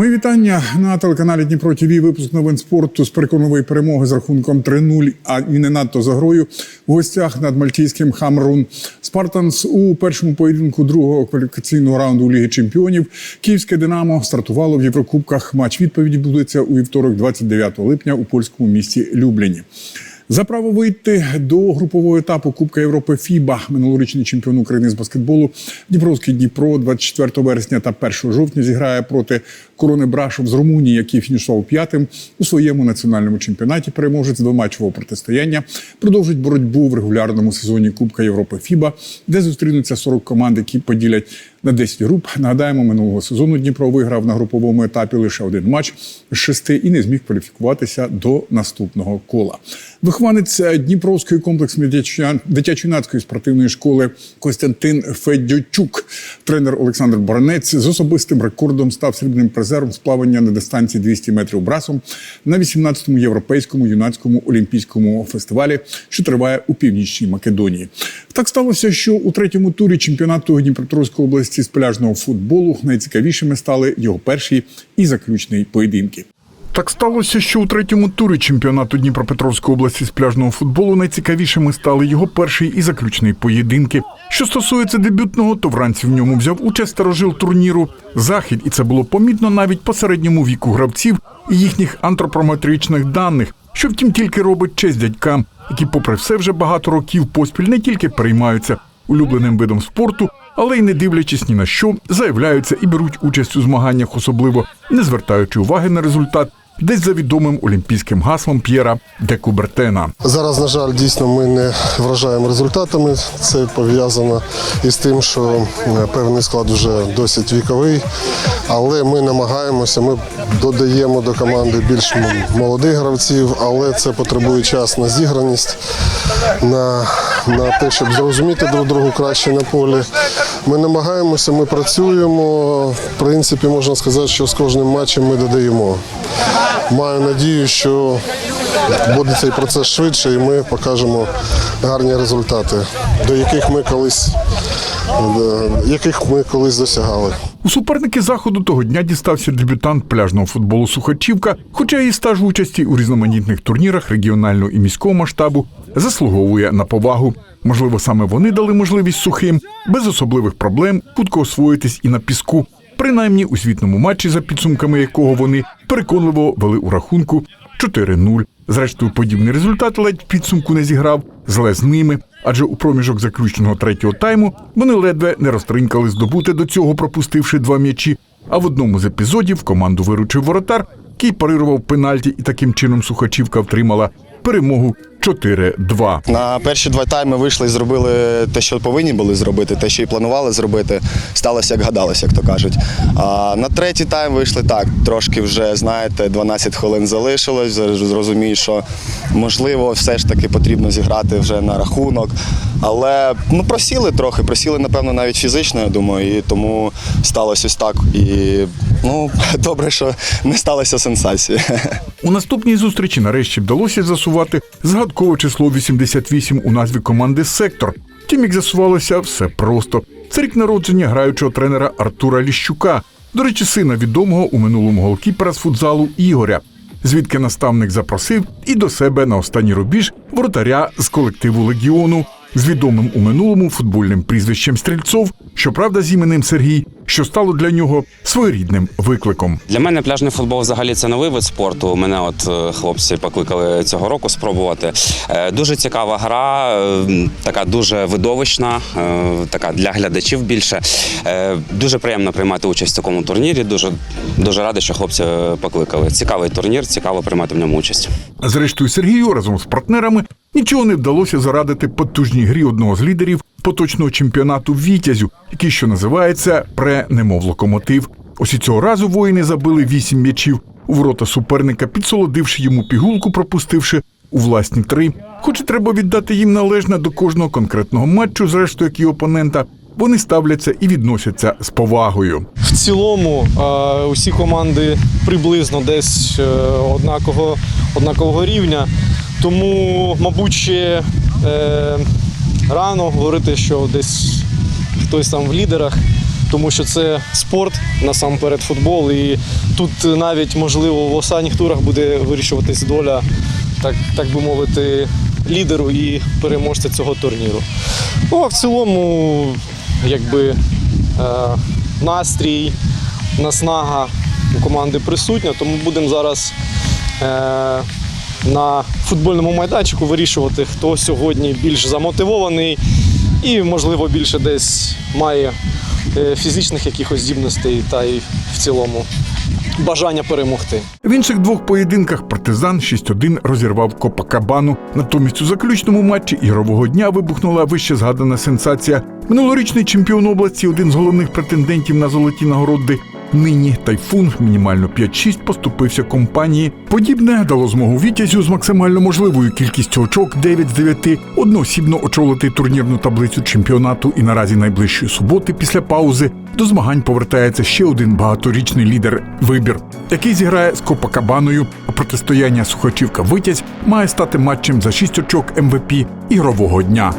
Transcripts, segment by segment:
Мої вітання на телеканалі Дніпро ТВ. Випуск новин спорту з переконливої перемоги з рахунком 3-0, а і не надто за грою. В гостях над мальтійським Хамрун Спартанс у першому поєдинку другого кваліфікаційного раунду Ліги Чемпіонів. Київське Динамо стартувало в Єврокубках. Матч відповіді будеться у вівторок, 29 липня, у польському місті Любліні. За право вийти до групового етапу Кубка Європи ФІБА минулорічний чемпіон України з баскетболу Дніпровський Дніпро 24 вересня та 1 жовтня зіграє проти корони Брашов з Румунії, який фінішував п'ятим у своєму національному чемпіонаті. Переможець двоматчевого протистояння продовжить боротьбу в регулярному сезоні Кубка Європи ФІБА, де зустрінуться 40 команд, які поділять на 10 груп. Нагадаємо, минулого сезону Дніпро виграв на груповому етапі лише один матч з шести і не зміг кваліфікуватися до наступного кола. Вихованець Дніпровської комплексної дитячо-юнацької спортивної школи Костянтин Федючук, тренер Олександр Баранець з особистим рекордом став срібним призером з плавання на дистанції 200 метрів брасом на 18-му європейському юнацькому олімпійському фестивалі, що триває у північній Македонії. Так сталося, що у третьому турі чемпіонату Дніпропетровської області з пляжного футболу найцікавішими стали його перший і заключний поєдинки. Так сталося, що у третьому турі чемпіонату Дніпропетровської області з пляжного футболу найцікавішими стали його перший і заключний поєдинки. Що стосується дебютного, то вранці в ньому взяв участь старожил турніру Захід, і це було помітно навіть по середньому віку гравців і їхніх антропометричних даних, що втім тільки робить честь дядькам, які, попри все, вже багато років поспіль не тільки переймаються улюбленим видом спорту, але й не дивлячись ні на що, заявляються і беруть участь у змаганнях, особливо не звертаючи уваги на результат. Десь за відомим олімпійським гаслом П'єра де Кубертена. Зараз, на жаль, дійсно ми не вражаємо результатами. Це пов'язано із тим, що е, певний склад вже досить віковий, але ми намагаємося, ми додаємо до команди більш молодих гравців, але це потребує час на зіграність, на, на те, щоб зрозуміти друг другу краще на полі. Ми намагаємося, ми працюємо. В принципі, можна сказати, що з кожним матчем ми додаємо. Маю надію, що буде цей процес швидше, і ми покажемо гарні результати, до яких ми колись, е, яких ми колись досягали. У суперники заходу того дня дістався дебютант пляжного футболу Сухачівка, хоча і стаж участі у різноманітних турнірах регіонального і міського масштабу заслуговує на повагу. Можливо, саме вони дали можливість сухим без особливих проблем хутко освоїтись і на піску. Принаймні у звітному матчі, за підсумками якого вони переконливо вели у рахунку 4-0. Зрештою, подібний результат ледь підсумку не зіграв, зле з ними, адже у проміжок заключного третього тайму вони ледве не розтринькали здобути до цього, пропустивши два м'ячі. А в одному з епізодів команду виручив воротар, який парирував пенальті, і таким чином Сухачівка втримала перемогу 4-2. На перші два тайми вийшли і зробили те, що повинні були зробити, те, що і планували зробити. Сталося, як гадалося, як то кажуть. А на третій тайм вийшли так. Трошки вже, знаєте, 12 хвилин залишилось. Зрозумію, що можливо, все ж таки потрібно зіграти вже на рахунок. Але ну просіли трохи, просіли, напевно, навіть фізично, я думаю, і тому сталося ось так. І ну добре, що не сталося сенсації. У наступній зустрічі нарешті вдалося засувати згадкове число 88 у назві команди Сектор. Втім, як з'ясувалося, все просто. Це рік народження граючого тренера Артура Ліщука, до речі, сина відомого у минулому голкіпера з футзалу Ігоря. Звідки наставник запросив і до себе на останній рубіж воротаря з колективу легіону з відомим у минулому футбольним прізвищем Стрільцов, щоправда, з іменем Сергій, що стало для нього своєрідним викликом. Для мене пляжний футбол взагалі це новий вид спорту. Мене от е, хлопці покликали цього року спробувати. Е, Дуже цікава гра, е, така дуже видовищна, така для глядачів більше. Дуже приємно приймати участь в такому турнірі. Дуже дуже радий, що хлопці покликали. Цікавий турнір, цікаво приймати в ньому участь. Зрештою, Сергію разом з партнерами нічого не вдалося зарадити потужній грі одного з лідерів поточного чемпіонату Вітязю, який що називається пре-немов локомотив. Ось і цього разу воїни забили вісім м'ячів у ворота суперника, підсолодивши йому пігулку, пропустивши у власні три. Хоч і треба віддати їм належне до кожного конкретного матчу, зрештою, як і опонента, вони ставляться і відносяться з повагою. В цілому усі команди приблизно десь е, однакового, однакового рівня. Тому, мабуть, ще е, рано говорити, що десь хтось там в лідерах. тому що це спорт насамперед футбол. І тут навіть можливо в останніх турах буде вирішуватись доля, так, так би мовити, лідеру і переможця цього турніру. Ну а в цілому, якби е, настрій, наснага у команди присутня, тому будемо зараз е, на футбольному майданчику вирішувати, хто сьогодні більш замотивований і, можливо, більше десь має е, фізичних якихось здібностей та й в цілому бажання перемогти. В інших двох поєдинках партизан 6-1 розірвав Копакабану. Натомість у заключному матчі ігрового дня вибухнула вище згадана сенсація. Минулорічний чемпіон області, один з головних претендентів на золоті нагороди. Нині тайфун мінімально 5-6 поступився компанії. Подібне дало змогу Вітязю з максимально можливою кількістю очок 9 з 9 одноосібно очолити турнірну таблицю чемпіонату. І наразі найближчої суботи після паузи до змагань повертається ще один багаторічний лідер вибір, який зіграє з Копакабаною. А протистояння Сухачівка Витязь має стати матчем за 6 очок МВП ігрового дня.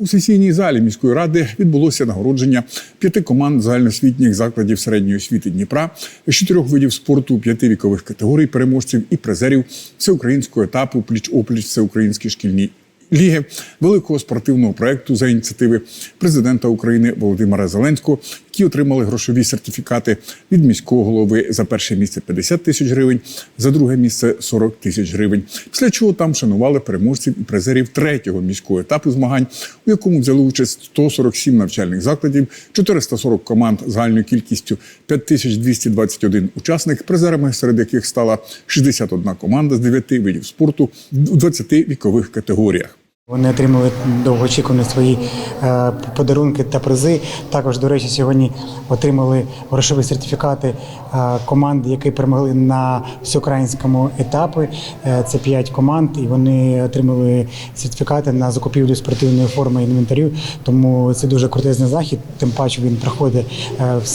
У сесійній залі міської ради відбулося нагородження п'яти команд загальноосвітніх закладів середньої освіти Дніпра чотирьох видів спорту, п'яти вікових категорій переможців і призерів всеукраїнського етапу пліч-опліч всеукраїнські шкільні ліги великого спортивного проекту за ініціативи президента України Володимира Зеленського, які отримали грошові сертифікати від міського голови за перше місце 50 тисяч гривень, за друге місце 40 тисяч гривень. Після чого там шанували переможців і призерів третього міського етапу змагань, у якому взяли участь 147 навчальних закладів, 440 команд загальною кількістю 5221 учасник, призерами серед яких стала 61 команда з 9 видів спорту у 20 вікових категоріях. Вони отримали довгоочікувані свої е, подарунки та призи. Також, до речі, сьогодні отримали грошові сертифікати е, команд, які перемогли на всеукраїнському етапі. Е, Це п'ять команд, і вони отримали сертифікати на закупівлю спортивної форми і інвентарю. Тому це дуже крутезний захід. Тим паче він проходить в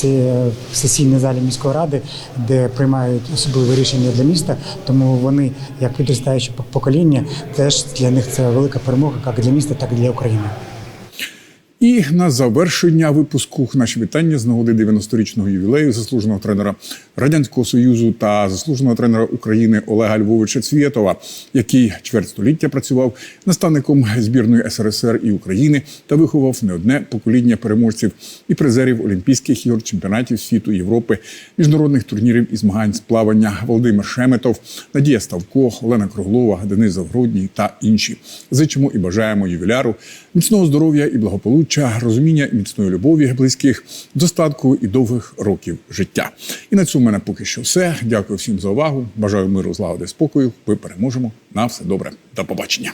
сесійній залі міської ради, де приймають особливі рішення для міста. Тому вони, як підростаюче покоління, теж для них це велика перемога, як для міста, так і для України. І на завершення випуску наші вітання з нагоди 90-річного ювілею заслуженого тренера радянського союзу та заслуженого тренера України Олега Львовича Цвєтова, який чверть століття працював наставником збірної СРСР і України та виховав не одне покоління переможців і призерів Олімпійських ігор, чемпіонатів світу, Європи, міжнародних турнірів і змагань з плавання Володимир Шеметов, Надія Ставко, Олена Круглова, Денис Завгородній та інші. Зичимо і бажаємо ювіляру міцного здоров'я і благополуччя, розуміння і міцної любові близьких, достатку і довгих років життя. І на цьому в мене поки що все. Дякую всім за увагу. Бажаю миру, злагоди, спокою. Ми переможемо. На все добре. До побачення.